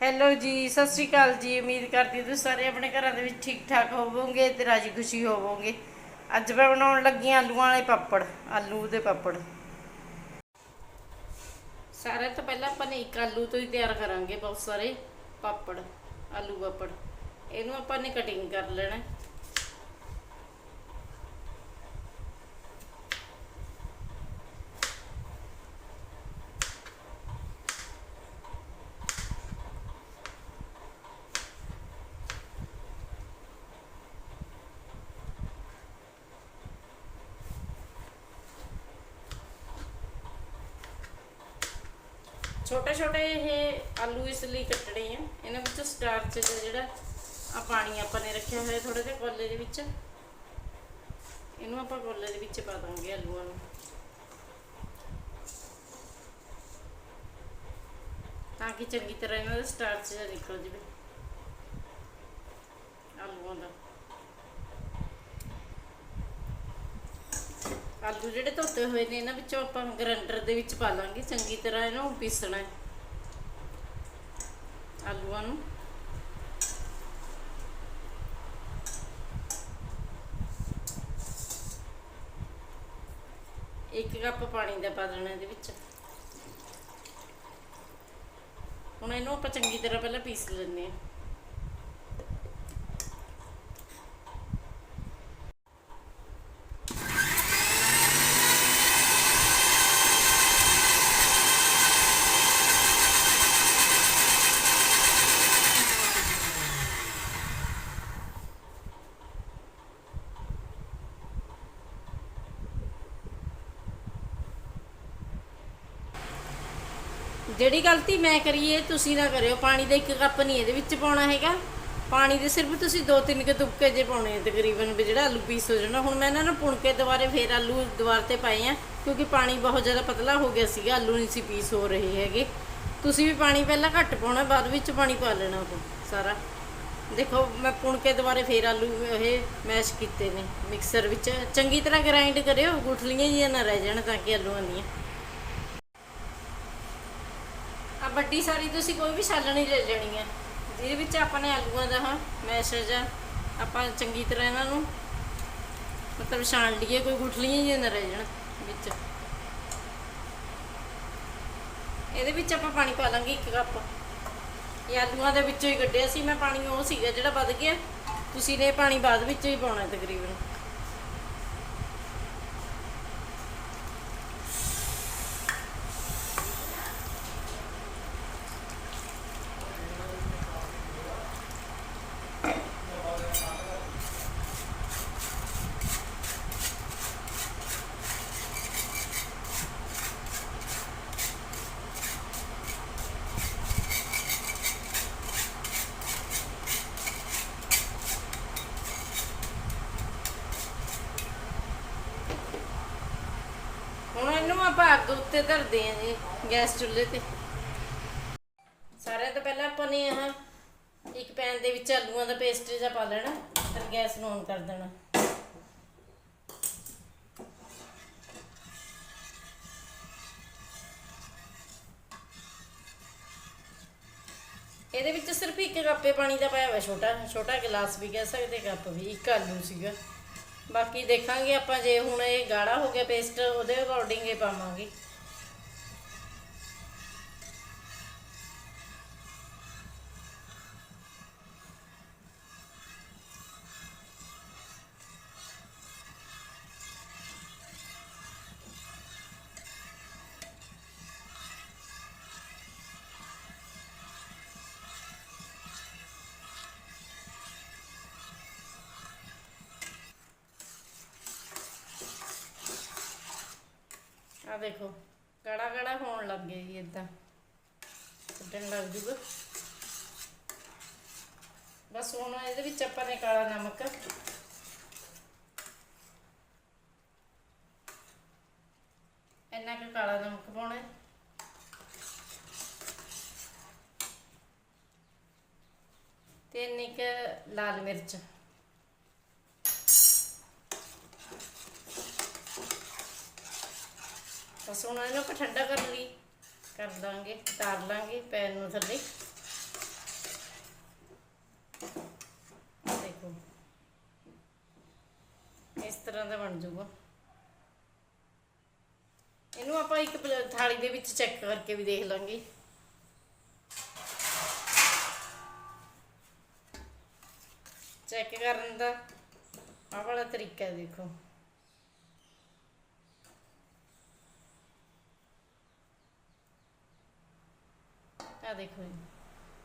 Hello ਜੀ, ਸਤਿ ਸ਼੍ਰੀ ਅਕਾਲ ਜੀ। ਉਮੀਦ ਕਰਦੀ ਹਾਂ ਤੁਸੀਂ ਸਾਰੇ ਆਪਣੇ ਘਰਾਂ ਦੇ ਵਿੱਚ ਠੀਕ ਠਾਕ ਹੋਵੋਗੇ ਤੇ ਰਾਜੀ ਖੁਸ਼ੀ ਹੋਵੋਗੇ। ਅੱਜ ਮੈਂ ਬਣਾਉਣ ਲੱਗੀ ਹਾਂ ਆਲੂਆਂ ਵਾਲੇ ਪਾਪੜ, ਆਲੂ ਦੇ ਪਾਪੜ। ਸਾਰਿਆਂ ਤੋਂ ਪਹਿਲਾਂ ਆਪਾਂ ਨੇ ਇੱਕ ਆਲੂ ਤੋਂ ਹੀ ਤਿਆਰ ਕਰਾਂਗੇ ਬਹੁਤ ਸਾਰੇ ਪਾਪੜ, ਆਲੂ ਪਾਪੜ। ਇਹਨੂੰ ਆਪਾਂ ਨੇ ਕਟਿੰਗ ਕਰ ਲੈਣਾ। ਛੋਟੇ ਛੋਟੇ ਇਹ ਆਲੂ ਇਸ ਲਈ ਕੱਟਣੇ ਆ। ਇਹਨਾਂ ਵਿੱਚ ਸਟਾਰਚ ਜਿਹੜਾ ਆ ਪਾਣੀ ਆਪਾਂ ਨੇ ਰੱਖਿਆ ਹੋਇਆ ਥੋੜਾ ਜਿਹਾ ਕੋਲੇ ਦੇ ਵਿੱਚ। ਇਹਨੂੰ ਆਪਾਂ ਕੋਲੇ ਦੇ ਵਿੱਚ ਪਾ ਦਾਂਗੇ ਆਲੂਆਂ ਨੂੰ। ਤਾਂ ਕਿ ਚੰਗੀ ਤਰ੍ਹਾਂ ਇਹਨਾਂ ਦਾ ਸਟਾਰਚ ਜਿਹਾ ਨਿਕਲ ਜਾਵੇ। ਆਲੂਆਂ ਦਾ। ਆਲੂ ਜਿਹੜੇ ਧੋਤੇ ਹੋਏ ਨੇ, ਇਹਨਾਂ ਵਿੱਚੋਂ ਆਪਾਂ ਗ੍ਰਾਈਂਡਰ ਦੇ ਵਿੱਚ ਪਾ ਲਾਂਗੇ। ਚੰਗੀ ਤਰ੍ਹਾਂ ਇਹਨੂੰ ਪੀਸਣਾ ਹੈ। ਆਲੂਆਂ ਨੂੰ। ਇੱਕ ਕੱਪ ਪਾਣੀ ਦਾ ਪਾ ਦੇਣਾ ਇਹਦੇ ਵਿੱਚ। ਹੁਣ ਇਹਨੂੰ ਆਪਾਂ ਚੰਗੀ ਤਰ੍ਹਾਂ ਪਹਿਲਾਂ ਪੀਸ ਲੈਂਦੇ ਹਾਂ। ਜਿਹੜੀ ਗਲਤੀ ਮੈਂ ਕਰੀ ਏ ਤੁਸੀਂ ਨਾ ਕਰਿਓ। ਪਾਣੀ ਦਾ ਇੱਕ ਕੱਪ ਨਹੀਂ ਇਹਦੇ ਵਿੱਚ ਪਾਉਣਾ ਹੈਗਾ। ਪਾਣੀ ਦੇ ਸਿਰਫ ਤੁਸੀਂ ਦੋ ਤਿੰਨ ਕੁ ਤੁਪਕੇ ਜੇ ਪਾਉਣੇ ਆ, ਤਕਰੀਬਨ ਵੀ ਜਿਹੜਾ ਆਲੂ ਪੀਸ ਹੋ ਜਾਣਾ। ਹੁਣ ਮੈਂ ਇਹਨਾਂ ਨੂੰ ਪੁਣ ਕੇ ਦੁਬਾਰੇ ਫੇਰ ਆਲੂ ਦੁਬਾਰ ਤੇ ਪਾਏ ਆ, ਕਿਉਂਕਿ ਪਾਣੀ ਬਹੁਤ ਜ਼ਿਆਦਾ ਪਤਲਾ ਹੋ ਗਿਆ ਸੀਗਾ। ਆਲੂ ਨਹੀਂ ਸੀ ਪੀਸ ਹੋ ਰਹੇ ਹੈਗੇ। ਤੁਸੀਂ ਵੀ ਪਾਣੀ ਪਹਿਲਾਂ ਘੱਟ ਪਾਉਣਾ, ਬਾਅਦ ਵਿੱਚ ਪਾਣੀ ਪਾ ਲੈਣਾ ਉਹ ਸਾਰਾ। ਦੇਖੋ, ਮੈਂ ਪੁਣ ਕੇ ਦੁਬਾਰੇ ਫੇਰ ਆਲੂ ਇਹ ਮੈਸ਼ ਕੀਤੇ ਨੇ। ਮਿਕਸਰ ਵਿੱਚ ਚੰਗੀ ਤਰ੍ਹਾਂ ਗ੍ਰਾਈਂਡ ਕਰਿਓ। ਗੁਠਲੀਆਂ ਜਿਹੀਆਂ ਨਾ ਰਹਿ ਜਾਣ ਤਾਂ ਕਿ ਆਲੂਆਂ ਦੀਆਂ ਆ ਵੱਡੀ ਸਾਰੀ ਤੁਸੀਂ ਕੋਈ ਵੀ ਛਾਲਣੀ ਲੈ ਲੈਣੀ ਹੈ। ਜਿਹਦੇ ਵਿੱਚ ਆਪਾਂ ਨੇ ਆਲੂਆਂ ਦਾ ਹਾਂ ਮੈਸ਼ ਆਪਾਂ ਚੰਗੀ ਤਰ੍ਹਾਂ ਇਹਨਾਂ ਨੂੰ ਮਤਲਬ ਛਾਣ ਲਈਏ, ਕੋਈ ਗੁਠਲੀਆਂ ਜਿਹੀਆਂ ਨਾ ਰਹਿ ਜਾਣ ਵਿੱਚ। ਇਹਦੇ ਵਿੱਚ ਆਪਾਂ ਪਾਣੀ ਪਾ ਲਾਂਗੇ ਇੱਕ ਕੱਪ। ਇਹ ਆਲੂਆਂ ਦੇ ਵਿੱਚੋਂ ਹੀ ਕੱਢਿਆ ਸੀ, ਮੈਂ ਪਾਣੀ ਉਹ ਸੀਗਾ ਜਿਹੜਾ ਵੱਧ ਗਿਆ। ਤੁਸੀਂ ਨੇ ਪਾਣੀ ਬਾਅਦ ਵਿੱਚ ਹੀ ਪਾਉਣਾ ਤਕਰੀਬਨ ਹੁਣ ਇਹਨੂੰ ਆਪਾਂ ਅੱਗ ਉੱਤੇ ਧਰਦੇ ਆ ਜੀ, ਗੈਸ ਚੁੱਲ੍ਹੇ ਤੇ। ਸਾਰਿਆਂ ਤੋਂ ਪਹਿਲਾਂ ਆਪਾਂ ਨੇ ਆਹ ਇੱਕ ਪੈਨ ਦੇ ਵਿੱਚ ਆਲੂਆਂ ਦਾ ਪੇਸਟ ਜਿਹਾ ਪਾ ਲੈਣਾ, ਫਿਰ ਗੈਸ ਨੂੰ ਔਨ ਕਰ ਦੇਣਾ। ਇਹਦੇ ਵਿੱਚ ਸਿਰਫ ਇੱਕ ਕੱਪੇ ਪਾਣੀ ਦਾ ਪਾਇਆ ਹੋਇਆ, ਛੋਟਾ ਛੋਟਾ ਗਲਾਸ ਵੀ ਕਹਿ ਸਕਦੇ ਕੱਪ ਵੀ, ਇੱਕ ਆਲੂ ਸੀਗਾ। ਬਾਕੀ ਦੇਖਾਂਗੇ ਆਪਾਂ ਜੇ ਹੁਣ ਇਹ ਗਾੜਾ ਹੋ ਗਿਆ ਪੇਸਟ, ਉਹਦੇ ਅਕੋਰਡਿੰਗ ਹੀ ਪਾਵਾਂਗੇ। ਦੇਖੋ ਕੜਾ ਗਾੜਾ ਹੋਣ ਲੱਗ ਗਿਆ ਜੀ ਇਦਾਂ ਛੱਡਣ ਲੱਗ ਜੂਗਾ। ਬਸ ਹੁਣ ਇਹਦੇ ਵਿੱਚ ਆਪਾਂ ਨੇ ਕਾਲਾ ਨਮਕ। ਇੰਨਾ ਕੁ ਕਾਲਾ ਨਮਕ ਪਾਉਣਾ ਤੇ ਇੰਨੀ ਕੁ ਲਾਲ ਮਿਰਚ। ਬਸ ਹੁਣ ਇਹਨੂੰ ਆਪਾਂ ਠੰਡਾ ਕਰਨ ਲਈ ਕਰ ਦਾਂਗੇ ਤਾਰ ਲਾਂਗੇ ਪੈਨ ਨੂੰ ਥੱਲੇ। ਦੇਖੋ। ਇਸ ਤਰ੍ਹਾਂ ਦਾ ਬਣ ਜਾਊਗਾ। ਇਹਨੂੰ ਆਪਾਂ ਇੱਕ ਥਾਲੀ ਦੇ ਵਿੱਚ ਚੈੱਕ ਕਰਕੇ ਵੀ ਦੇਖ ਲਾਂਗੇ। ਚੈੱਕ ਕਰਨ ਦਾ ਆਹ ਵਾਲਾ ਤਰੀਕਾ ਦੇਖੋ। ਆ ਦੇਖੋ ਜੀ।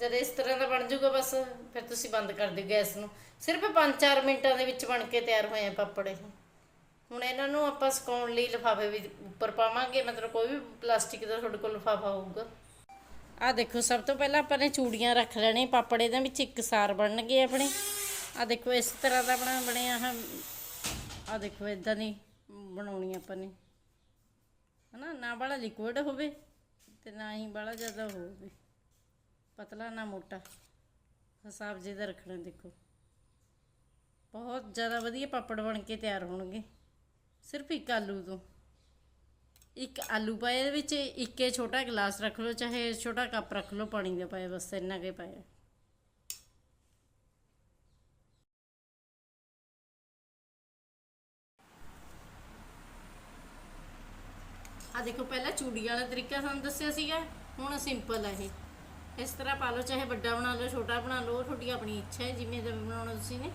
ਜਦ ਇਸ ਤਰ੍ਹਾਂ ਦਾ ਬਣ ਜਾਊਗਾ ਬਸ, ਫਿਰ ਤੁਸੀਂ ਬੰਦ ਕਰ ਦਿਓ ਗੈਸ ਨੂੰ। ਸਿਰਫ 5-4 ਮਿੰਟਾਂ ਦੇ ਵਿੱਚ ਬਣ ਕੇ ਤਿਆਰ ਹੋਏ ਆ ਪਾਪੜ ਇਹ। ਹੁਣ ਇਹਨਾਂ ਨੂੰ ਆਪਾਂ ਸੁਕਾਉਣ ਲਈ ਲਿਫਾਫੇ ਵੀ ਉੱਪਰ ਪਾਵਾਂਗੇ, ਮਤਲਬ ਕੋਈ ਵੀ ਪਲਾਸਟਿਕ ਦਾ ਤੁਹਾਡੇ ਕੋਲ ਲਿਫਾਫਾ ਹੋਊਗਾ। ਆ ਦੇਖੋ, ਸਭ ਤੋਂ ਪਹਿਲਾਂ ਆਪਾਂ ਨੇ ਚੂੜੀਆਂ ਰੱਖ ਲੈਣੇ, ਪਾਪੜੇ ਦੇ ਵਿੱਚ ਇੱਕ ਸਾਰ ਬਣਨਗੇ ਆਪਣੇ। ਆ ਦੇਖੋ, ਇਸ ਤਰ੍ਹਾਂ ਦਾ ਬਣਾ ਬਣਿਆ ਆ ਆ ਦੇਖੋ ਇਦਾਂ ਦੀ ਬਣਾਉਣੀ ਆਪਾਂ ਨੇ। ਹਨਾ, ਨਾ ਬੜਾ ਲਿਕੁਇਡ ਹੋਵੇ ਤੇ ਨਾ ਹੀ ਬੜਾ ਜ਼ਿਆਦਾ ਹੋਵੇ। ਪਤਲਾ ਨਾ ਮੋਟਾ। ਹਿਸਾਬ ਜਿਹਦਾ ਰੱਖਣਾ ਦੇਖੋ। ਬਹੁਤ ਜ਼ਿਆਦਾ ਵਧੀਆ ਪਾਪੜ ਬਣ ਕੇ ਤਿਆਰ ਹੋਣਗੇ। ਸਿਰਫ ਇੱਕ ਆਲੂ ਤੋਂ। ਇੱਕ ਆਲੂ ਪਾਇਆ ਇਹਦੇ ਵਿੱਚ, ਇੱਕੇ ਛੋਟਾ ਗਲਾਸ ਰੱਖ ਲਓ, ਚਾਹੇ ਛੋਟਾ ਕੱਪ ਰੱਖ ਲਓ, ਪਾਣੀ ਦਾ ਪਾਇਆ, ਬਸ ਇੰਨਾ ਕੁ ਪਾਇਆ। ਆ ਦੇਖੋ, ਪਹਿਲਾਂ ਚੂੜੀ ਵਾਲਾ ਤਰੀਕਾ ਸਾਨੂੰ ਦੱਸਿਆ ਸੀਗਾ, ਹੁਣ ਸਿੰਪਲ ਹੈ ਇਹ। ਇਸ ਤਰ੍ਹਾਂ ਪਾ ਲਓ, ਚਾਹੇ ਵੱਡਾ ਬਣਾ ਲਓ, ਛੋਟਾ ਬਣਾ ਲਓ, ਉਹ ਤੁਹਾਡੀ ਆਪਣੀ ਇੱਛਾ ਹੈ, ਜਿਵੇਂ ਦਾ ਬਣਾਉਣਾ ਤੁਸੀਂ ਨੇ।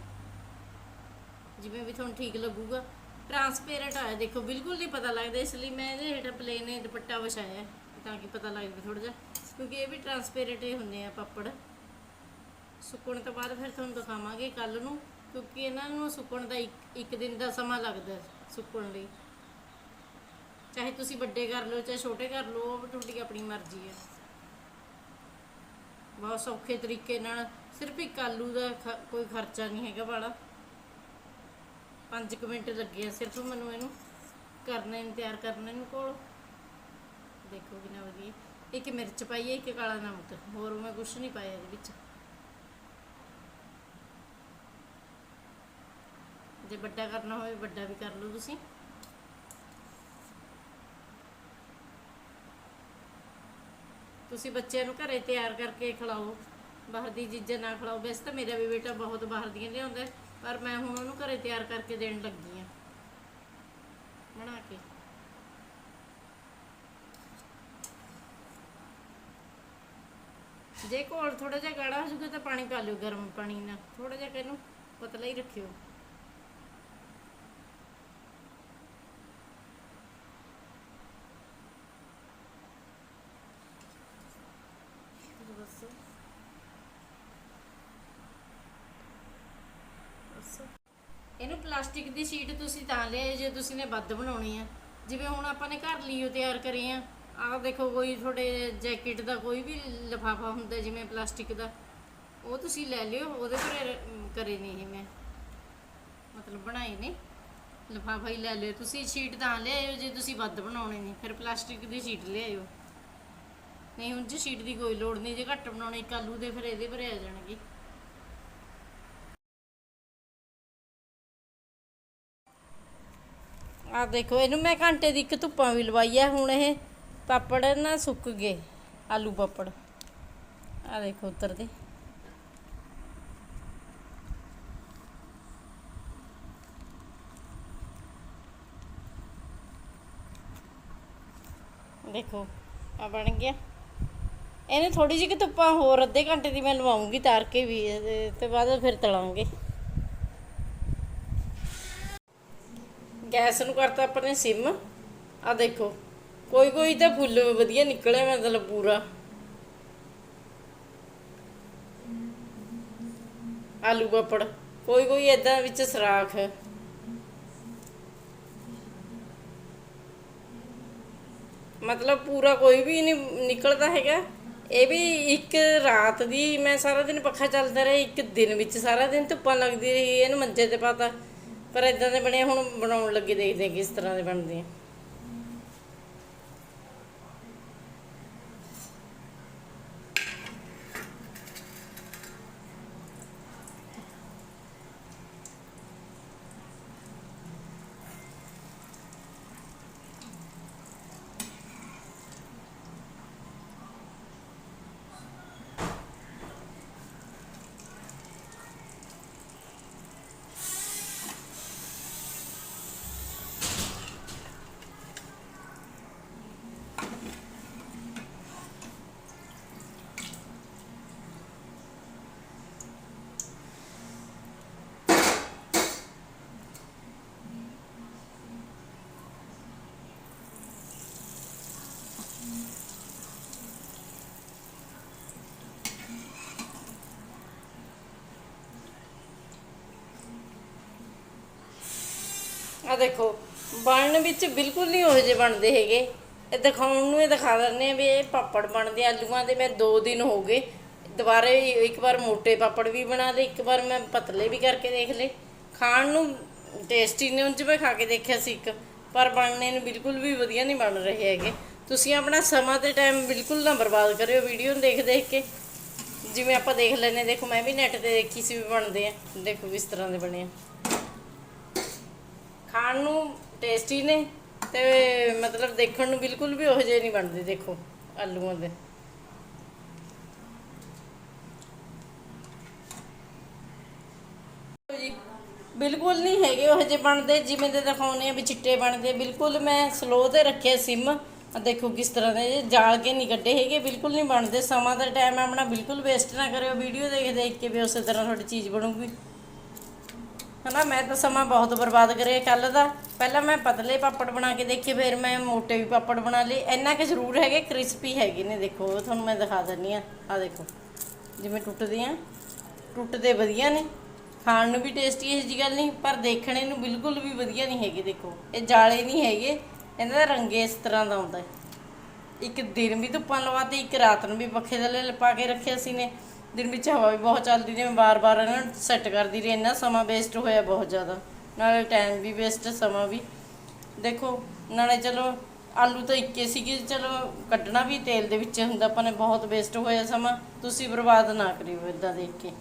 ਜਿਵੇਂ ਵੀ ਤੁਹਾਨੂੰ ਠੀਕ ਲੱਗੂਗਾ। ਟਰਾਂਸਪੇਰੈਂਟ ਆਇਆ, ਦੇਖੋ, ਬਿਲਕੁਲ ਨਹੀਂ ਪਤਾ ਲੱਗਦਾ, ਇਸ ਲਈ ਮੈਂ ਇਹਦੇ ਹੇਠਾਂ ਪਲੇਨ ਦੁਪੱਟਾ ਵਿਛਾਇਆ, ਤਾਂ ਕਿ ਪਤਾ ਲੱਗ ਜਾਵੇ ਥੋੜਾ ਜਿਹਾ। ਕਿਉਂਕਿ ਇਹ ਵੀ ਟਰਾਂਸਪੇਰੈਂਟ ਹੀ ਹੁੰਦੇ ਆ, ਪਾਪੜ। ਸੁੱਕਣ ਤੋਂ ਬਾਅਦ ਫਿਰ ਤੁਹਾਨੂੰ ਦਿਖਾਵਾਂਗੇ ਕੱਲ ਨੂੰ, ਕਿਉਂਕਿ ਇਹਨਾਂ ਨੂੰ ਸੁੱਕਣ ਦਾ ਇੱਕ ਇੱਕ ਦਿਨ ਦਾ ਸਮਾਂ ਲੱਗਦਾ ਸੁੱਕਣ ਲਈ। ਚਾਹੇ ਤੁਸੀਂ ਵੱਡੇ ਕਰ ਲਓ, ਚਾਹੇ ਛੋਟੇ ਕਰ ਲਓ, ਉਹ ਤੁਹਾਡੀ ਆਪਣੀ ਮਰਜ਼ੀ ਹੈ। ਬਹੁਤ ਸੌਖੇ ਤਰੀਕੇ ਨਾਲ, ਸਿਰਫ ਇੱਕ ਆਲੂ ਦਾ ਕੋਈ ਖਰਚਾ ਨਹੀਂ ਹੈਗਾ ਵਾਲਾ। 5 ਮਿੰਟ ਲੱਗੇ ਆ ਸਿਰਫ ਮੈਨੂੰ ਇਹਨੂੰ ਕਰਨੇ ਨੂੰ ਤਿਆਰ ਕਰਨੇ ਨੂੰ ਕੋਲ। ਦੇਖੋ ਕਿੰਨਾ ਵਧੀਆ। ਇੱਕ ਮਿਰਚ ਪਾਈ ਹੈ, ਇੱਕ ਕਾਲਾ ਨਮਕ। ਹੋਰ ਮੈਂ ਕੁਝ ਨਹੀਂ ਪਾਇਆ ਇਹਦੇ ਵਿੱਚ। ਜੇ ਵੱਡਾ ਕਰਨਾ ਹੋਵੇ, ਵੱਡਾ ਵੀ ਕਰ ਲਓ ਤੁਸੀਂ। ਤੁਸੀਂ ਬੱਚਿਆਂ ਨੂੰ ਘਰੇ ਤਿਆਰ ਕਰਕੇ ਖਿਲਾਓ ਬਾਹਰ ਦੀ ਚੀਜ਼ਾਂ ਨਾ ਖਿਲਾਓ। ਵੈਸੇ ਤਾਂ ਮੇਰਾ ਵੀ ਬੇਟਾ ਬਹੁਤ ਬਾਹਰ ਦੀਆਂ ਲਿਆਉਂਦਾ, ਪਰ ਮੈਂ ਹੁਣ ਉਹਨੂੰ ਘਰੇ ਤਿਆਰ ਕਰਕੇ ਦੇਣ ਲੱਗੀ ਆ ਬਣਾ ਕੇ। ਜੇ ਘੋਲ ਥੋੜਾ ਜਿਹਾ ਗਾੜਾ ਹੋ ਜਾਊਗਾ ਤਾਂ ਪਾਣੀ ਪਾ ਲਿਓ, ਗਰਮ ਪਾਣੀ ਨਾਲ। ਥੋੜਾ ਜਿਹਾ ਇਹਨੂੰ ਪਤਲਾ ਹੀ ਰੱਖਿਓ ਬਸ ਬਸ ਇਹਨੂੰ ਪਲਾਸਟਿਕ ਦੀ ਸ਼ੀਟ ਤੁਸੀਂ ਤਾਂ ਲਿਆਏ, ਜੇ ਤੁਸੀਂ ਨੇ ਵੱਧ ਬਣਾਉਣੀ ਆ। ਜਿਵੇਂ ਹੁਣ ਆਪਾਂ ਨੇ ਘਰ ਲਈ ਉਹ ਤਿਆਰ ਕਰੇ ਆ, ਆਹ ਦੇਖੋ ਕੋਈ ਤੁਹਾਡੇ ਜੈਕਟ ਦਾ ਕੋਈ ਵੀ ਲਿਫਾਫਾ ਹੁੰਦਾ ਜਿਵੇਂ ਪਲਾਸਟਿਕ ਦਾ, ਉਹ ਤੁਸੀਂ ਲੈ ਲਿਓ, ਉਹਦੇ ਪਰ ਕਰੇ ਨੇ ਇਹ ਮੈਂ। ਮਤਲਬ ਬਣਾਏ ਨੇ, ਲਿਫਾਫਾ ਹੀ ਲੈ ਲਿਓ। ਤੁਸੀਂ ਸ਼ੀਟ ਤਾਂ ਲਿਆਇਓ, ਜੇ ਤੁਸੀਂ ਵੱਧ ਬਣਾਉਣੇ ਨੇ, ਫਿਰ ਪਲਾਸਟਿਕ ਦੀ ਸ਼ੀਟ ਲਿਆਇਓ। ਨਹੀਂ ਹੁਣ ਜੀ ਸ਼ੀਟ ਦੀ ਕੋਈ ਲੋੜ ਨਹੀਂ, ਜੇ ਘੱਟ ਬਣਾਉਣੇ, ਇੱਕ ਆਲੂ ਦੇ ਫਿਰ ਇਹਦੇ ਭਰੇ ਆ ਜਾਣਗੇ। ਆ ਦੇਖੋ, ਇਹਨੂੰ ਮੈਂ ਘੰਟੇ ਦੀ ਇੱਕ ਧੁੱਪਾਂ ਵੀ ਲਵਾਈ ਆ। ਹੁਣ ਇਹ ਪਾਪੜ ਨਾ ਸੁੱਕ ਗਏ, ਆਲੂ ਪਾਪੜ। ਆ ਦੇਖੋ ਉਤਰਦੇ ਦੇਖੋ ਆ ਬਣ ਗਿਆ। ਇਹਨੇ ਥੋੜੀ ਜਿਹੀ ਕਿ ਧੁੱਪਾਂ ਹੋਰ ਅੱਧੇ ਘੰਟੇ ਦੀ ਮੈਂ ਲਵਾਉਂਗੀ, ਤਾਰ ਕੇ ਵੀ, ਇਹਦੇ ਤੇ ਬਾਅਦ ਫਿਰ ਤਲਾਂਗੇ। ਗੈਸ ਨੂੰ ਕਰਤਾ ਆਪਾਂ ਨੇ ਸਿਮ। ਆ ਦੇਖੋ, ਕੋਈ ਕੋਈ ਤਾਂ ਫੁੱਲ ਵਧੀਆ ਨਿਕਲਿਆ ਮਤਲਬ ਪੂਰਾ। ਆਲੂ ਪਾਪੜ, ਕੋਈ ਕੋਈ ਇਦਾਂ ਵਿੱਚ ਸਰਾਖ। ਮਤਲਬ ਪੂਰਾ ਕੋਈ ਵੀ ਨਹੀਂ, ਨਿਕਲਦਾ ਹੈਗਾ। ਇਹ ਵੀ ਇੱਕ ਰਾਤ ਦੀ, ਮੈਂ ਸਾਰਾ ਦਿਨ ਪੱਖਾ ਚੱਲਦਾ ਰਿਹਾ, ਇੱਕ ਦਿਨ ਵਿੱਚ ਸਾਰਾ ਦਿਨ ਧੁੱਪਾਂ ਲੱਗਦੀ ਰਹੀ, ਇਹਨੂੰ ਮੰਜੇ ਤੇ ਪਾਤਾ। ਪਰ ਇਦਾਂ ਦੇ ਬਣੇ ਹੁਣ ਬਣਾਉਣ ਲੱਗੇ ਦੇਖਦੇ ਹਾਂ ਕਿਸ ਤਰ੍ਹਾਂ ਦੇ ਬਣਦੇ ਆ। ਆ ਦੇਖੋ, ਬਣਨ ਵਿੱਚ ਬਿਲਕੁਲ ਨਹੀਂ ਉਹ ਜਿਹੇ ਬਣਦੇ ਹੈਗੇ। ਇਹ ਦਿਖਾਉਣ ਨੂੰ ਇਹ ਦਿਖਾ ਦਿੰਦੇ ਆ ਵੀ ਇਹ ਪਾਪੜ ਬਣਦੇ ਆਲੂਆਂ ਦੇ ਮੈਂ 2 ਦਿਨ ਹੋ ਗਏ। ਦੁਬਾਰੇ ਇੱਕ ਵਾਰ ਮੋٹے ਪਾਪੜ ਵੀ ਬਣਾ ਲਏ, ਇੱਕ ਵਾਰ ਮੈਂ ਪਤਲੇ ਵੀ ਕਰਕੇ ਦੇਖ ਲਏ। ਖਾਣ ਨੂੰ ਟੇਸਟੀ ਨੇ, ਉਂਝ ਮੈਂ ਖਾ ਕੇ ਦੇਖਿਆ ਸੀ ਇੱਕ, ਪਰ ਬਣਨੇ ਨੂੰ ਬਿਲਕੁਲ ਵੀ ਵਧੀਆ ਨਹੀਂ ਬਣ ਰਹੇ ਹੈਗੇ। ਤੁਸੀਂ ਆਪਣਾ ਸਮਾਂ ਤੇ ਟਾਈਮ ਬਿਲਕੁਲ ਨਾ ਬਰਬਾਦ ਕਰਿਓ ਵੀਡੀਓ ਨੂੰ ਦੇਖ ਦੇਖ ਕੇ। ਜਿਵੇਂ ਆਪਾਂ ਦੇਖ ਲੈਨੇ ਦੇਖੋ ਮੈਂ ਵੀ ਨੈਟ ਤੇ ਦੇਖੀ ਸੀ ਵੀ ਬਣਦੇ ਆ। ਦੇਖੋ ਕਿਸ ਤਰ੍ਹਾਂ ਦੇ ਬਣੇ ਆ। ਖਾਣ ਨੂੰ ਟੇਸਟੀ ਨੇ ਤੇ ਮਤਲਬ ਦੇਖਣ ਨੂੰ ਬਿਲਕੁਲ ਵੀ ਉਹੋ ਜਿਹੇ ਨਹੀਂ ਬਣਦੇ, ਦੇਖੋ, ਆਲੂਆਂ ਦੇ। ਬਿਲਕੁਲ ਨਹੀਂ ਹੈਗੇ ਉਹ ਜਿਹੇ ਬਣਦੇ, ਜਿਵੇਂ ਦੇ ਦਿਖਾਉਨੇ ਆ ਵੀ ਚਿੱਟੇ ਬਣਦੇ। ਬਿਲਕੁਲ ਮੈਂ ਸਲੋ ਤੇ ਰੱਖਿਆ ਸਿਮ। ਦੇਖੋ ਕਿਸ ਤਰ੍ਹਾਂ ਦੇ, ਜਾਲ ਕੇ ਨਹੀਂ ਕੱਢੇ ਹੈਗੇ, ਬਿਲਕੁਲ ਨਹੀਂ ਬਣਦੇ। ਸਮਾਂ ਦਾ ਟਾਈਮ ਆਪਣਾ ਬਿਲਕੁਲ ਵੇਸਟ ਨਾ ਕਰਿਓ ਵੀਡੀਓ ਦੇਖ ਦੇਖ ਕੇ ਵੀ ਉਸੇ ਤਰ੍ਹਾਂ ਤੁਹਾਡੀ ਚੀਜ਼ ਬਣੂਗੀ। ਹਨਾ, ਮੈਂ ਤਾਂ ਸਮਾਂ ਬਹੁਤ ਬਰਬਾਦ ਕਰਿਆ ਕੱਲ ਦਾ। ਪਹਿਲਾਂ ਮੈਂ ਪਤਲੇ ਪਾਪੜ ਬਣਾ ਕੇ ਦੇਖੇ, ਫਿਰ ਮੈਂ ਮੋਟੇ ਵੀ ਪਾਪੜ ਬਣਾ ਲਏ। ਇੰਨਾ ਕਿ ਜ਼ਰੂਰ ਹੈਗੇ, ਕ੍ਰਿਸਪੀ ਹੈਗੇ ਨੇ, ਦੇਖੋ ਤੁਹਾਨੂੰ ਮੈਂ ਦਿਖਾ ਦਿੰਨੀ ਆ ਆ ਦੇਖੋ, ਜਿਵੇਂ ਟੁੱਟਦੇ ਆ, ਟੁੱਟਦੇ ਵਧੀਆ ਨੇ। ਖਾਣ ਨੂੰ ਵੀ ਟੇਸਟੀ ਹੈ ਜੀ ਗੱਲ ਨਹੀਂ, ਪਰ ਦੇਖਣੇ ਨੂੰ ਬਿਲਕੁਲ ਵੀ ਵਧੀਆ ਨਹੀਂ ਹੈਗੇ, ਦੇਖੋ। ਇਹ ਜਾਲੇ ਨਹੀਂ ਹੈਗੇ, ਇਹਨਾਂ ਦਾ ਰੰਗ ਇਸ ਤਰ੍ਹਾਂ ਦਾ ਆਉਂਦਾ ਇੱਕ ਦਿਨ ਵੀ ਧੁੱਪਾਂ ਲਵਾਤੇ ਇੱਕ ਰਾਤ ਨੂੰ ਵੀ ਪੱਖੇ ਥੱਲੇ ਲਪਾ ਕੇ ਰੱਖਿਆ ਸੀ ਨੇ। ਦਿਨ ਵਿੱਚ ਹਵਾ ਵੀ ਬਹੁਤ ਚੱਲਦੀ ਰਹੀ ਮੈਂ ਬਾਰ-ਬਾਰ ਇਹਨਾਂ ਨੂੰ ਸੈੱਟ ਕਰਦੀ ਰਹੀ, ਇੰਨਾ ਸਮਾਂ ਵੇਸਟ ਹੋਇਆ ਬਹੁਤ ਜ਼ਿਆਦਾ। ਨਾਲੇ ਟਾਈਮ ਵੀ ਵੇਸਟ ਸਮਾਂ ਵੀ। ਦੇਖੋ, ਨਾਲੇ ਚਲੋ, ਆਲੂ ਤਾਂ ਇੱਕੇ ਸੀਗੇ, ਚਲੋ ਕੱਢਣਾ ਵੀ ਤੇਲ ਦੇ ਵਿੱਚ ਹੁੰਦਾ, ਆਪਾਂ ਨੇ ਬਹੁਤ ਵੇਸਟ ਹੋਇਆ ਸਮਾਂ। ਤੁਸੀਂ ਬਰਬਾਦ ਨਾ ਕਰਿਓ ਇਦਾਂ ਦੇਖ ਕੇ।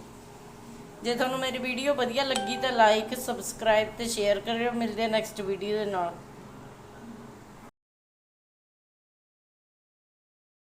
ਜੇ ਤੁਹਾਨੂੰ ਮੇਰੀ ਵੀਡੀਓ ਵਧੀਆ ਲੱਗੀ ਤਾਂ ਲਾਈਕ ਸਬਸਕ੍ਰਾਈਬ ਤੇ ਸ਼ੇਅਰ ਕਰਿਓ। ਮਿਲਦੇ ਆ ਨੈਕਸਟ ਵੀਡੀਓ ਦੇ ਨਾਲ।